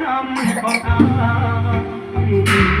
คำของอา